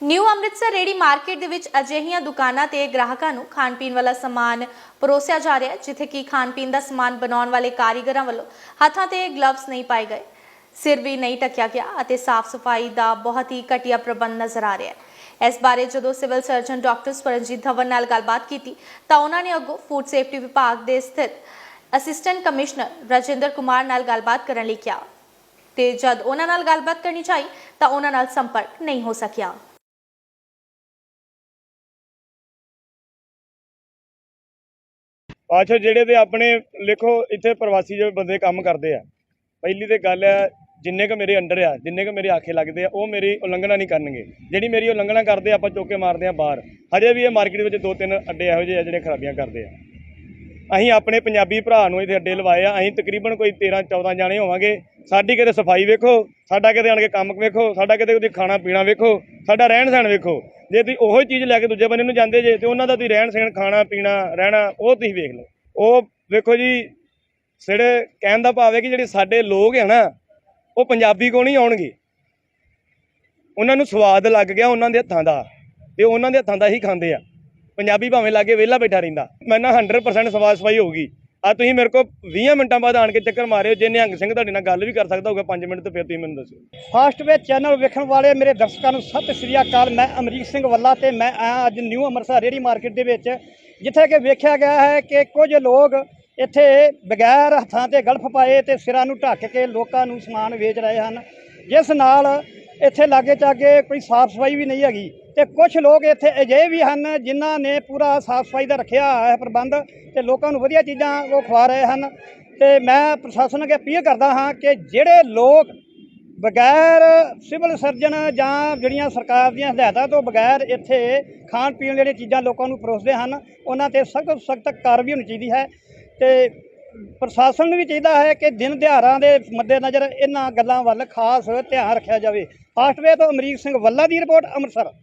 New Amritsar ਰੇੜੀ market ਦੇ ਵਿੱਚ ਅਜਿਹੀਆਂ ਦੁਕਾਨਾਂ ਤੇ ਗ੍ਰਾਹਕਾਂ ਨੂੰ ਖਾਣ ਪੀਣ ਵਾਲਾ ਸਮਾਨ ਪਰੋਸਿਆ ਜਾ ਰਿਹਾ ਹੈ, ਜਿੱਥੇ ਕਿ ਖਾਣ ਪੀਣ ਦਾ ਸਮਾਨ ਬਣਾਉਣ ਵਾਲੇ ਕਾਰੀਗਰਾਂ ਵੱਲੋਂ ਹੱਥਾਂ ਤੇ ਗਲਵਸ ਨਹੀਂ ਪਾਏ ਗਏ। ਸਿਰ ਵੀ ਨਹੀਂ ਟਕਿਆ ਗਿਆ ਅਤੇ ਸਾਫ਼ ਸਫ਼ਾਈ ਦਾ ਬਹੁਤ ਹੀ ਘਟੀਆ ਪ੍ਰਬੰਧ ਨਜ਼ਰ ਆ ਰਿਹਾ ਹੈ। ਇਸ ਬਾਰੇ ਜਦੋਂ civil surgeon doctor Swaranjit Dhawan ਨਾਲ ਗੱਲਬਾਤ ਕੀਤੀ, ਤਾਂ ਉਹਨਾਂ ਨੇ ਅੱਗੋਂ ਫੂਡ ਸੇਫਟੀ ਵਿਭਾਗ ਦੇ ਸਥਿਤ ਅਸਿਸਟੈਂਟ ਕਮਿਸ਼ਨਰ ਰਾਜਿੰਦਰ ਕੁਮਾਰ ਨਾਲ ਗੱਲਬਾਤ ਕਰਨ ਲਈ ਕਿਹਾ। ਤੇ ਜਦ ਉਹਨਾਂ ਨਾਲ ਗੱਲਬਾਤ ਕਰਨੀ ਚਾਹੀ, ਤਾਂ ਉਹਨਾਂ ਨਾਲ ਸੰਪਰਕ ਨਹੀਂ ਹੋ ਸਕਿਆ। ਅੱਛਾ ਜਿਹੜੇ ਤੇ ਆਪਣੇ ਲਿਖੋ ਇੱਥੇ ਪ੍ਰਵਾਸੀ ਜਿਹੜੇ ਬੰਦੇ ਕੰਮ ਕਰਦੇ ਆ, ਪਹਿਲੀ ਤੇ ਗੱਲ ਹੈ, ਜਿੰਨੇ ਕ ਮੇਰੇ ਅੰਡਰ ਆ, ਜਿੰਨੇ ਕ ਮੇਰੇ ਆਖੇ ਲੱਗਦੇ ਆ, ਉਹ ਮੇਰੀ ਉਲੰਘਣਾ ਨਹੀਂ ਕਰਨਗੇ। ਜਿਹੜੀ ਮੇਰੀ ਉਲੰਘਣਾ ਕਰਦੇ ਆ, ਆਪਾਂ ਚੁੱਕ ਕੇ ਮਾਰਦੇ ਆ ਬਾਹਰ। ਹਜੇ ਵੀ ਇਹ ਮਾਰਕੀਟ ਵਿੱਚ ਦੋ ਤਿੰਨ ਅੱਡੇ ਇਹੋ ਜਿਹੇ ਆ ਜਿਹੜੇ ਖਰਾਬੀਆਂ ਕਰਦੇ ਆ। ਅਸੀਂ ਆਪਣੇ ਪੰਜਾਬੀ ਭਰਾ ਨੂੰ ਇੱਥੇ ਅੱਡੇ ਲਵਾਏ ਆ। ਅਸੀਂ ਤਕਰੀਬਨ ਕੋਈ 13 14 ਜਾਣੇ ਹੋਵਾਂਗੇ। ਸਾਡੀ ਕਿਤੇ ਸਫ਼ਾਈ ਵੇਖੋ, ਸਾਡਾ ਕਿਤੇ ਆਣ ਕੇ ਕੰਮ ਵੇਖੋ, ਸਾਡਾ ਕਿਤੇ ਉਹਦੀ ਖਾਣਾ ਪੀਣਾ ਵੇਖੋ, ਸਾਡਾ ਰਹਿਣ ਸਹਿਣ ਵੇਖੋ। ਜੇ ਤੁਸੀਂ ਉਹੋ ਚੀਜ਼ ਲੈ ਕੇ ਦੂਜੇ ਬੰਦੇ ਨੂੰ ਜਾਂਦੇ ਜੇ, ਤੇ ਉਹਨਾਂ ਦਾ ਤੁਸੀਂ ਰਹਿਣ ਸਹਿਣ, ਖਾਣਾ ਪੀਣਾ, ਰਹਿਣਾ, ਉਹ ਤੁਸੀਂ ਵੇਖ ਲਓ। ਉਹ ਵੇਖੋ ਜੀ, ਜਿਹੜੇ ਕਹਿਣ ਦਾ ਭਾਵ ਹੈ ਕਿ ਜਿਹੜੇ ਸਾਡੇ ਲੋਕ ਹੈ ਨਾ, ਉਹ ਪੰਜਾਬੀ ਕੋ ਨਹੀਂ ਆਉਣਗੇ। ਉਹਨਾਂ ਨੂੰ ਸਵਾਦ ਲੱਗ ਗਿਆ ਉਹਨਾਂ ਦੇ ਹੱਥਾਂ ਦਾ, ਤੇ ਉਹਨਾਂ ਦੇ ਹੱਥਾਂ ਦਾ ਹੀ ਖਾਂਦੇ ਆ। ਪੰਜਾਬੀ ਭਾਵੇਂ ਲਾਗੇ ਵਿਹਲਾ ਬੈਠਾ ਰਹਿੰਦਾ। ਮੈਂ ਨਾ 100% ਸਵਾਦ ਸਫ਼ਾਈ ਹੋਊਗੀ ਆ ਤੁਸੀਂ ਮੇਰੇ ਕੋਲ 20 ਮਿੰਟਾਂ ਬਾਅਦ ਆਣ ਕੇ ਚੱਕਰ ਮਾਰਿਓ ਜੇ ਨਿਹੰਗ ਸਿੰਘ ਤੁਹਾਡੇ ਨਾਲ ਗੱਲ ਵੀ ਕਰ ਸਕਦਾ ਹੋਊਗਾ 5 ਮਿੰਟ ਤੇ ਫਿਰ ਤੁਸੀਂ ਮੈਨੂੰ ਦੱਸਿਓ। ਫਾਸਟਵੇ ਚੈਨਲ ਵੇਖਣ ਵਾਲੇ ਮੇਰੇ ਦਰਸ਼ਕਾਂ ਨੂੰ ਸਤਿ ਸ੍ਰੀ ਅਕਾਲ। ਮੈਂ ਅਮਰੀਕ ਸਿੰਘ ਵੱਲਾ ਤੇ ਮੈਂ ਆਇਆ ਅੱਜ ਨਿਊ ਅੰਮ੍ਰਿਤਸਰ ਰੇੜੀ ਮਾਰਕੀਟ ਦੇ ਵਿੱਚ, ਜਿੱਥੇ ਕਿ ਵੇਖਿਆ ਗਿਆ ਹੈ ਕਿ ਕੁਝ ਲੋਕ ਇੱਥੇ ਬਗੈਰ ਹੱਥਾਂ ਤੇ ਗਲਫ ਪਾਏ ਤੇ ਸਿਰਾਂ ਨੂੰ ਢੱਕ ਕੇ ਲੋਕਾਂ ਨੂੰ ਸਮਾਨ ਵੇਚ ਰਹੇ ਹਨ। ਜਿਸ ਨਾਲ ਇੱਥੇ ਲਾਗੇ ਚਾਗੇ ਕੋਈ ਸਾਫ਼ ਸਫ਼ਾਈ ਵੀ ਨਹੀਂ ਹੈਗੀ। ਤੇ ਕੁਝ ਲੋਕ ਇੱਥੇ ਅਜਿਹੇ ਵੀ ਹਨ ਜਿਨ੍ਹਾਂ ਨੇ ਪੂਰਾ ਸਾਫ਼ ਸਫ਼ਾਈ ਦਾ ਰੱਖਿਆ ਹੈ ਪ੍ਰਬੰਧ ਤੇ ਲੋਕਾਂ ਨੂੰ ਵਧੀਆ ਚੀਜ਼ਾਂ ਉਹ ਖਵਾ ਰਹੇ ਹਨ। ਤੇ ਮੈਂ ਪ੍ਰਸ਼ਾਸਨ ਅੱਗੇ ਅਪੀਲ ਕਰਦਾ ਹਾਂ ਕਿ ਜਿਹੜੇ ਲੋਕ ਬਗੈਰ ਸਿਵਲ ਸਰਜਨ ਜਾਂ ਜਿਹੜੀਆਂ ਸਰਕਾਰ ਦੀਆਂ ਹਦਾਇਤਾਂ ਤੋਂ ਬਗੈਰ ਇੱਥੇ ਖਾਣ ਪੀਣ ਜਿਹੜੀਆਂ ਚੀਜ਼ਾਂ ਲੋਕਾਂ ਨੂੰ ਪਰੋਸਦੇ ਹਨ, ਉਹਨਾਂ ਤੇ ਸਖਤ ਸਖਤ ਕਾਰਵਾਈ ਹੋਣੀ ਚਾਹੀਦੀ ਹੈ। ਤੇ ਪ੍ਰਸ਼ਾਸਨ ਨੂੰ ਵੀ ਚਾਹੀਦਾ ਹੈ ਕਿ ਦਿਨ ਦਿਹਾੜਾਂ ਦੇ ਮੱਦੇਨਜ਼ਰ ਇਹਨਾਂ ਗੱਲਾਂ ਵੱਲ ਖਾਸ ਧਿਆਨ ਰੱਖਿਆ ਜਾਵੇ। ਫਾਸਟਵੇ ਤੋਂ ਅਮਰੀਕ ਸਿੰਘ ਵੱਲਾ ਦੀ ਰਿਪੋਰਟ, ਅੰਮ੍ਰਿਤਸਰ।